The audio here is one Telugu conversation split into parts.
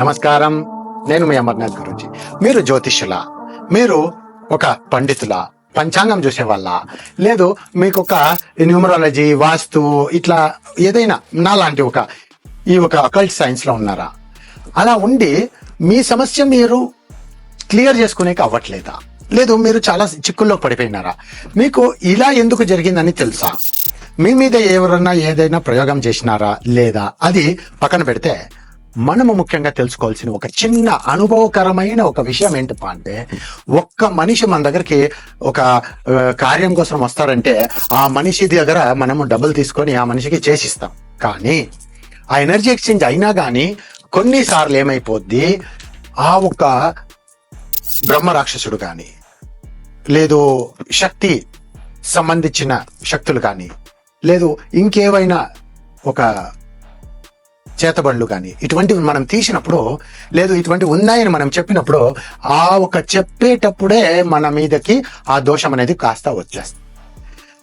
నమస్కారం. నేను మీ అమర్నాథ్ గురించి మీరు జ్యోతిష్యుల? మీరు ఒక పండితుల? పంచాంగం చూసేవాళ్ళ? లేదు మీకు ఒక న్యూమరాలజీ వాస్తు ఇట్లా ఏదైనా నా లాంటి ఒక ఈ ఒక అకల్ట్ సైన్స్లో ఉన్నారా? అలా ఉండి మీ సమస్య మీరు క్లియర్ చేసుకునేకి అవ్వట్లేదా? లేదు మీరు చాలా చిక్కుల్లో పడిపోయినారా? మీకు ఇలా ఎందుకు జరిగిందని తెలుసా? మీ మీద ఎవరన్నా ఏదైనా ప్రయోగం చేసినారా లేదా? అది పక్కన పెడితే మనము ముఖ్యంగా తెలుసుకోవాల్సిన ఒక చిన్న అనుభవకరమైన ఒక విషయం ఏంటప్ప అంటే ఒక్క మనిషి మన దగ్గరికి ఒక కార్యం కోసం వస్తారంటే ఆ మనిషి దగ్గర మనము డబ్బులు తీసుకొని ఆ మనిషికి చేసిస్తాం. కానీ ఆ ఎనర్జీ ఎక్స్చేంజ్ అయినా కానీ కొన్నిసార్లు ఏమైపోద్ది ఆ ఒక బ్రహ్మ రాక్షసుడు కానీ లేదు శక్తి సంబంధించిన శక్తులు కానీ లేదు ఇంకేవైనా ఒక చేతబడులు కానీ. ఇటువంటివి మనం తీసినప్పుడు లేదు ఇటువంటి ఉన్నాయని మనం చెప్పినప్పుడు ఆ ఒక చెప్పేటప్పుడే మన మీదకి ఆ దోషం అనేది కాస్త వచ్చేస్తుంది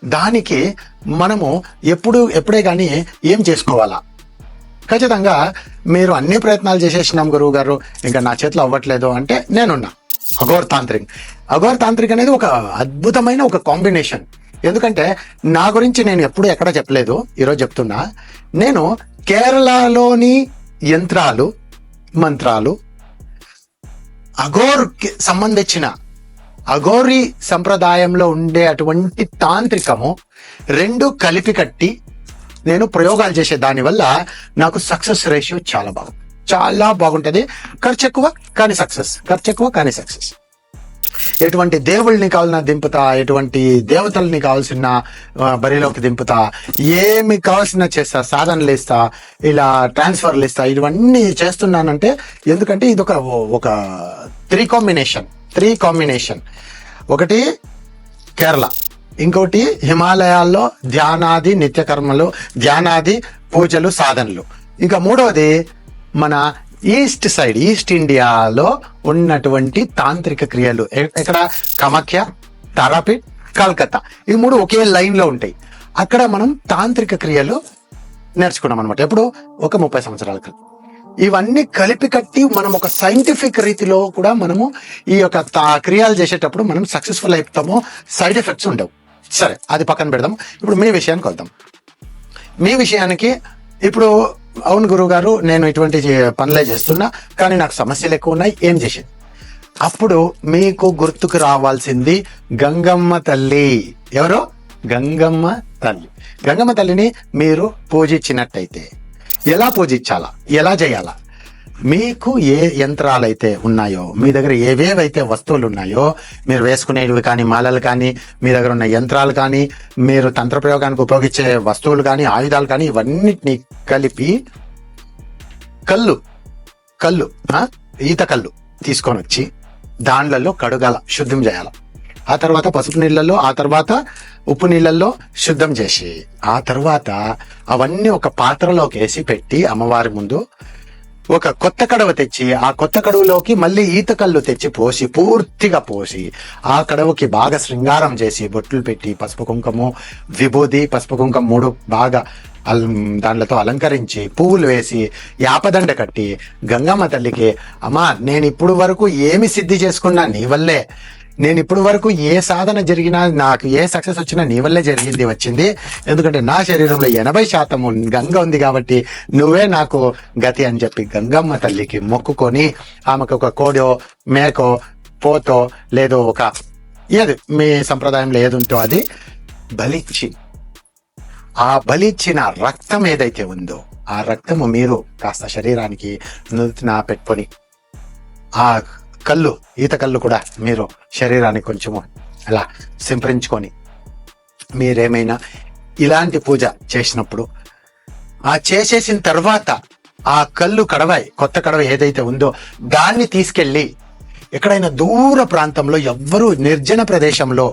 దానికి మనము ఎప్పుడు ఎప్పుడే కానీ ఏం చేసుకోవాలా? ఖచ్చితంగా మీరు అన్ని ప్రయత్నాలు చేసేసినాం గురువు గారు ఇంకా నా చేతిలో అవ్వట్లేదు అంటే నేనున్నా. అఘోర్ తాంత్రిక్. అఘోర్ తాంత్రిక్ అనేది ఒక అద్భుతమైన ఒక కాంబినేషన్. ఎందుకంటే నా గురించి నేను ఎప్పుడు ఎక్కడ చెప్పలేదు ఈరోజు చెప్తున్నా. నేను కేరళలోని యంత్రాలు మంత్రాలు అఘోర్ సంబంధించిన అఘోరి సంప్రదాయంలో ఉండే అటువంటి తాంత్రికము రెండు కలిపి కట్టి నేను ప్రయోగాలు చేసే దానివల్ల నాకు సక్సెస్ రేషియో చాలా బాగుంది. చాలా బాగుంటుంది. ఖర్చు ఎక్కువ కానీ సక్సెస్ ఖర్చు ఎక్కువ కానీ సక్సెస్ ఎటువంటి దేవుళ్ళని కావాలన్నా దింపుతా ఎటువంటి దేవతల్ని కావాల్సిన బరిలోకి దింపుతా ఏమి కావాల్సిన చేస్తా సాధనలు ఇస్తా ఇలా ట్రాన్స్ఫర్లు ఇస్తా ఇవన్నీ చేస్తున్నానంటే ఎందుకంటే ఇది ఒక ఒక త్రీ కాంబినేషన్ త్రీ కాంబినేషన్ ఒకటి కేరళ ఇంకోటి హిమాలయాల్లో ధ్యానాది నిత్యకర్మలు ధ్యానాది పూజలు సాధనలు. ఇంకా మూడవది మన ఈస్ట్ సైడ్ ఈస్ట్ ఇండియాలో ఉన్నటువంటి తాంత్రిక క్రియలు ఇక్కడ కమాఖ్య తారాపీఠ్ కల్కత్తా. ఈ మూడు ఒకే లైన్లో ఉంటాయి. అక్కడ మనం తాంత్రిక క్రియలు నేర్చుకున్నాం అనమాట ఎప్పుడు? ఒక ముప్పై సంవత్సరాల క్రితం. ఇవన్నీ కలిపి కట్టి మనం ఒక సైంటిఫిక్ రీతిలో కూడా మనము ఈ యొక్క తా- క్రియాలు చేసేటప్పుడు మనం సక్సెస్ఫుల్ అయిపోతాము సైడ్ ఎఫెక్ట్స్ ఉండవు. సరే అది పక్కన పెడదాం. ఇప్పుడు మీ విషయానికి వద్దాం. మీ విషయానికి ఇప్పుడు అవును గురువు గారు నేను ఇటువంటి పనులే చేస్తున్నా కానీ నాకు సమస్యలు ఎక్కువ ఉన్నాయి ఏం చేసింది? అప్పుడు మీకు గుర్తుకు రావాల్సింది గంగమ్మ తల్లి. ఎవరు? గంగమ్మ తల్లి. గంగమ్మ తల్లిని మీరు పూజించినట్టయితే ఎలా పూజించాలా? ఎలా చేయాలా? మీకు ఏ యంత్రాలైతే ఉన్నాయో మీ దగ్గర ఏవేవైతే వస్తువులు ఉన్నాయో మీరు వేసుకునేవి కానీ మాలలు కానీ మీ దగ్గర ఉన్న యంత్రాలు కానీ మీరు తంత్ర ప్రయోగానికి ఉపయోగించే వస్తువులు కానీ ఆయుధాలు కానీ ఇవన్నిటిని కలిపి కళ్ళు కళ్ళు ఈత కళ్ళు తీసుకొని వచ్చి దాండ్లలో కడుగాల శుద్ధం చేయాల. ఆ తర్వాత పసుపు నీళ్ళల్లో ఆ తర్వాత ఉప్పు నీళ్ళల్లో శుద్ధం చేసి ఆ తర్వాత అవన్నీ ఒక పాత్రలోకి వేసి పెట్టి అమ్మవారి ముందు ఒక కొత్త కడవ తెచ్చి ఆ కొత్త కడవలోకి మళ్ళీ ఈత కళ్ళు తెచ్చి పోసి పూర్తిగా పోసి ఆ కడవకి బాగా శృంగారం చేసి బొట్లు పెట్టి పసుపు కుంకుమ విభూది పసుపు కుంకుమ మూడు బాగా అల్ దాంట్లతో అలంకరించి పువ్వులు వేసి యాపదండ కట్టి గంగమ్మ తల్లికి అమ్మా నేను ఇప్పుడు వరకు ఏమి సిద్ధి చేసుకున్నా నీ వల్లే నేను ఇప్పటి వరకు ఏ సాధన జరిగినా నాకు ఏ సక్సెస్ వచ్చినా నీ వల్లే జరిగింది వచ్చింది. ఎందుకంటే నా శరీరంలో ఎనభై శాతం గంగ ఉంది కాబట్టి నువ్వే నాకు గతి అని చెప్పి గంగమ్మ తల్లికి మొక్కుకొని ఆమెకు ఒక కోడో మేకో పోతో లేదో ఒక ఏది మీ సంప్రదాయంలో ఏది ఉంటో అది బలిచ్చి. ఆ బలిచ్చిన రక్తం ఏదైతే ఉందో ఆ రక్తము మీరు కాస్త శరీరానికి నుదుటిన పెట్టుకొని ఆ కళ్ళు ఈత కళ్ళు కూడా మీరు శరీరానికి కొంచెము అలా సింపరించుకొని మీరేమైనా ఇలాంటి పూజ చేసినప్పుడు ఆ చేసేసిన తర్వాత ఆ కళ్ళు కడవాయి కొత్త కడవ ఏదైతే ఉందో దాన్ని తీసుకెళ్ళి ఎక్కడైనా దూర ప్రాంతంలో ఎవ్వరూ నిర్జన ప్రదేశంలో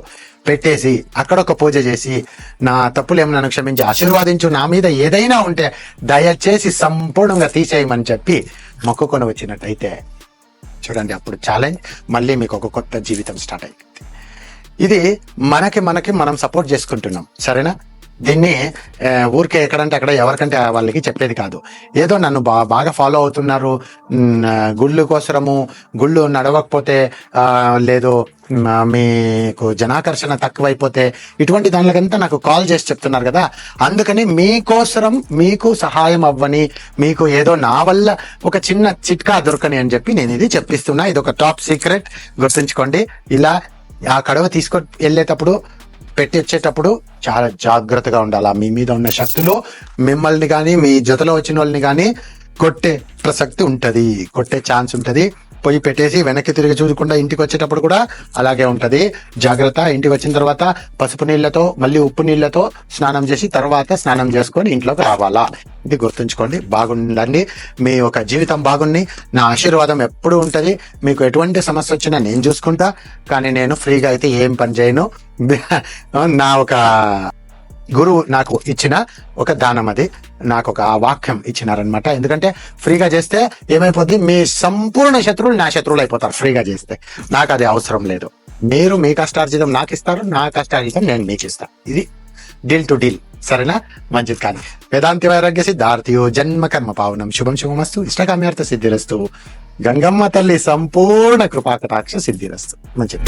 పెట్టేసి అక్కడ ఒక పూజ చేసి నా తప్పులు నన్ను క్షమించి ఆశీర్వాదించు నా మీద ఏదైనా ఉంటే దయచేసి సంపూర్ణంగా తీసేయమని చెప్పి మొక్కుకొని వచ్చినట్టయితే చూడండి అప్పుడు ఛాలెంజ్ మళ్ళీ మీకు ఒక కొత్త జీవితం స్టార్ట్ అయింది ఇది మనకి మనకి మనం సపోర్ట్ చేసుకుంటున్నాం. సరేనా? దీన్ని ఊరికే ఎక్కడంటే అక్కడ ఎవరికంటే వాళ్ళకి చెప్పేది కాదు. ఏదో నన్ను బా బాగా ఫాలో అవుతున్నారు గుళ్ళు కోసరము గుళ్ళు నడవకపోతే లేదు మీకు జనాకర్షణ తక్కువైపోతే ఇటువంటి దానికంతా నాకు కాల్ చేసి చెప్తున్నారు కదా అందుకని మీకోసరం మీకు సహాయం అవ్వని మీకు ఏదో నా వల్ల ఒక చిన్న చిట్కా దొరకని అని చెప్పి నేను ఇది చెప్పిస్తున్నా. ఇది ఒక టాప్ సీక్రెట్ గుర్తుంచుకోండి. ఇలా ఆ కడవ తీసుకొని వెళ్ళేటప్పుడు పెట్టి వచ్చేటప్పుడు చాలా జాగ్రత్తగా ఉండాలి. మీ మీద ఉన్న శక్తులు మిమ్మల్ని కానీ మీ జతలో వచ్చిన వాళ్ళని కానీ కొట్టే ప్రసక్తి ఉంటుంది. కొట్టే ఛాన్స్ ఉంటుంది. పొయ్యి పెట్టేసి వెనక్కి తిరిగి చూడకుండా ఇంటికి వచ్చేటప్పుడు కూడా అలాగే ఉంటది. జాగ్రత్త ఇంటికి వచ్చిన తర్వాత పసుపు నీళ్ళతో మళ్ళీ ఉప్పు నీళ్ళతో స్నానం చేసి తర్వాత స్నానం చేసుకొని ఇంట్లోకి రావాలా? ఇది గుర్తుంచుకోండి బాగుండండి. మీ యొక్క జీవితం బాగుంది నా ఆశీర్వాదం ఎప్పుడు ఉంటది. మీకు ఎటువంటి సమస్య వచ్చినా నేను చూసుకుంటా. కానీ నేను ఫ్రీగా అయితే ఏం పని చేయను. నా ఒక గురువు నాకు ఇచ్చిన ఒక దానం అది. నాకు ఒక వాక్యం ఇచ్చినారనమాట ఎందుకంటే ఫ్రీగా చేస్తే ఏమైపోద్ది? మీ సంపూర్ణ శత్రువులు నా శత్రువులు అయిపోతారు ఫ్రీగా చేస్తే. నాకు అది అవసరం లేదు. మీరు మీ కష్టార్జితం నాకు ఇస్తారు నా కష్టార్జితం నేను మీకు ఇస్తాను. ఇది డీల్ టు డీల్. సరేనా? మంచిది కానీ. వేదాంతి వైరాగ్య సిద్ధార్థియో జన్మ కర్మ పావనం. శుభం శుభమస్తు. ఇష్టకామ్యార్థ సిద్ధిరస్తు. గంగమ్మ తల్లి సంపూర్ణ కృపాకటాక్ష సిద్ధిరస్తు. మంచిది.